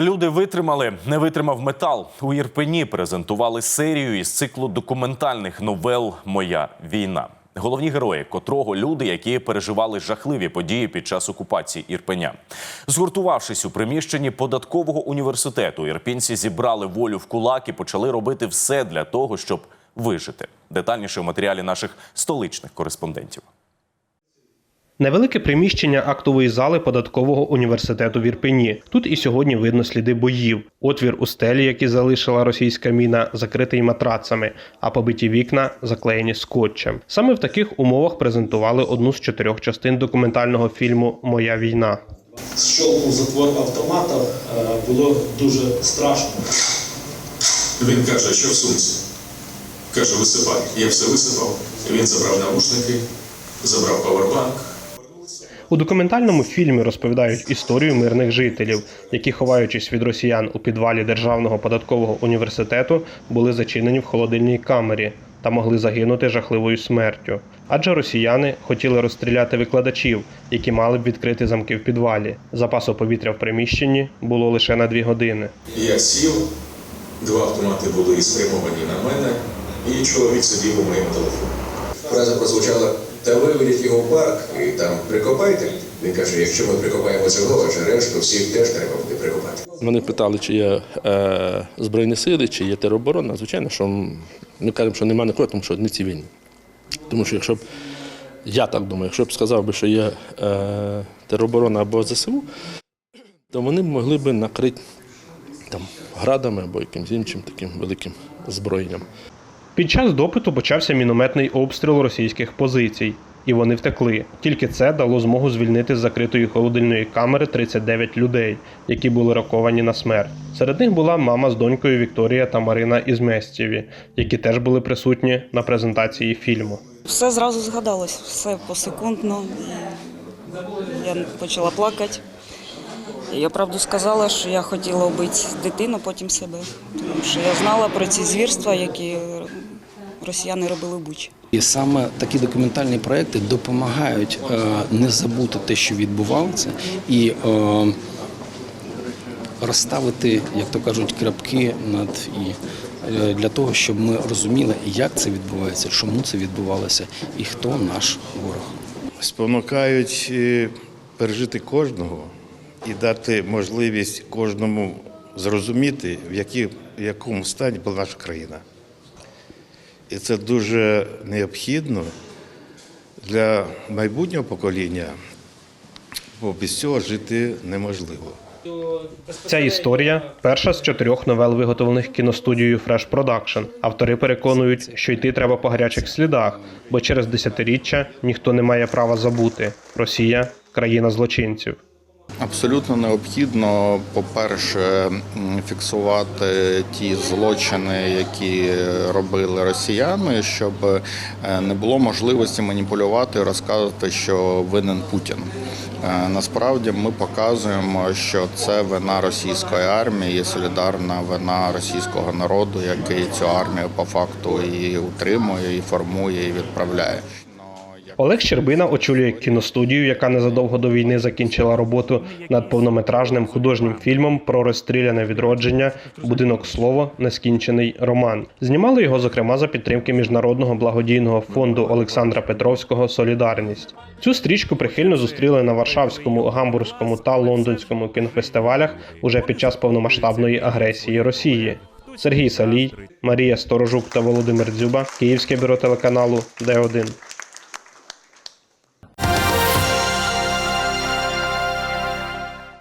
Люди витримали, не витримав метал. У Ірпені презентували серію із циклу документальних новел Моя війна. Головні герої, котрого люди, які переживали жахливі події під час окупації Ірпеня. Згуртувавшись у приміщенні податкового університету, ірпінці зібрали волю в кулак і почали робити все для того, щоб вижити. Детальніше у матеріалі наших столичних кореспондентів. Невелике приміщення актової зали податкового університету в Ірпені. Тут і сьогодні видно сліди боїв. Отвір у стелі, який залишила російська міна, закритий матрацами, а побиті вікна заклеєні скотчем. Саме в таких умовах презентували одну з чотирьох частин документального фільму Моя війна. Щолкнув затвор автомата, е, було дуже страшно. Він каже, що в сумці? Каже, висипай. Я все висипав. Він забрав навушники, забрав павербанк. У документальному фільмі розповідають історію мирних жителів, які, ховаючись від росіян у підвалі Державного податкового університету, були зачинені в холодильній камері та могли загинути жахливою смертю. Адже росіяни хотіли розстріляти викладачів, які мали б відкрити замки в підвалі. Запасу повітря в приміщенні було лише на дві години. Я сів, два автомати були спрямовані на мене, і чоловік сидів у моєму телефоні. Фраза прозвучала та виведіть його в парк і там прикопайте. Він каже, якщо ми прикопаємо цього, аж решту всіх теж треба буде прикопати. Вони питали, чи є е, Збройні сили, чи є тероборона. Звичайно, що ми кажемо, що немає нікого, тому що не цивільні. Тому що якщо б, я так думаю, якщо б сказав би, що є е, тероборона або ЗСУ, то вони б могли б накрити там, градами або якимось іншим таким великим зброєнням. Під час допиту почався мінометний обстріл російських позицій, і вони втекли. Тільки це дало змогу звільнити з закритої холодильної камери 39 людей, які були роковані на смерть. Серед них була мама з донькою Вікторія та Марина із Местєві, які теж були присутні на презентації фільму. Все зразу згадалось, все посекундно. Я почала плакати. Я правду сказала, що я хотіла вбити дитину, потім себе. Тому що я знала про ці звірства, які росіяни робили в Бучі. І саме такі документальні проекти допомагають е, не забути те, що відбувалося, і е, розставити, як то кажуть, крапки над і е, для того, щоб ми розуміли, як це відбувається, чому це відбувалося, і хто наш ворог. спонукають пережити кожного і дати можливість кожному зрозуміти, в які, в якому стані була наша країна. І це дуже необхідно для майбутнього покоління, бо без цього жити неможливо. Ця історія перша з чотирьох новел, виготовлених кіностудією Fresh Production. Автори переконують, що йти треба по гарячих слідах, бо через десятиріччя ніхто не має права забути. Росія країна злочинців. Абсолютно необхідно, по-перше, фіксувати ті злочини, які робили росіяни, щоб е, не було можливості маніпулювати, і розказувати, що винен Путін. Е, Насправді ми показуємо, що це вина російської армії, солідарна вина російського народу, який цю армію по факту і утримує, і формує, і відправляє. Олег Щербина очолює кіностудію, яка незадовго до війни закінчила роботу над повнометражним художнім фільмом про розстріляне відродження Будинок слово нескінчений роман. Знімали його, зокрема, за підтримки міжнародного благодійного фонду Олександра Петровського Солідарність. Цю стрічку прихильно зустріли на Варшавському, Гамбурзькому та Лондонському кінофестивалях уже під час повномасштабної агресії Росії. Сергій Салій, Марія Сторожук та Володимир Дзюба, Київське бюро телеканалу Д1.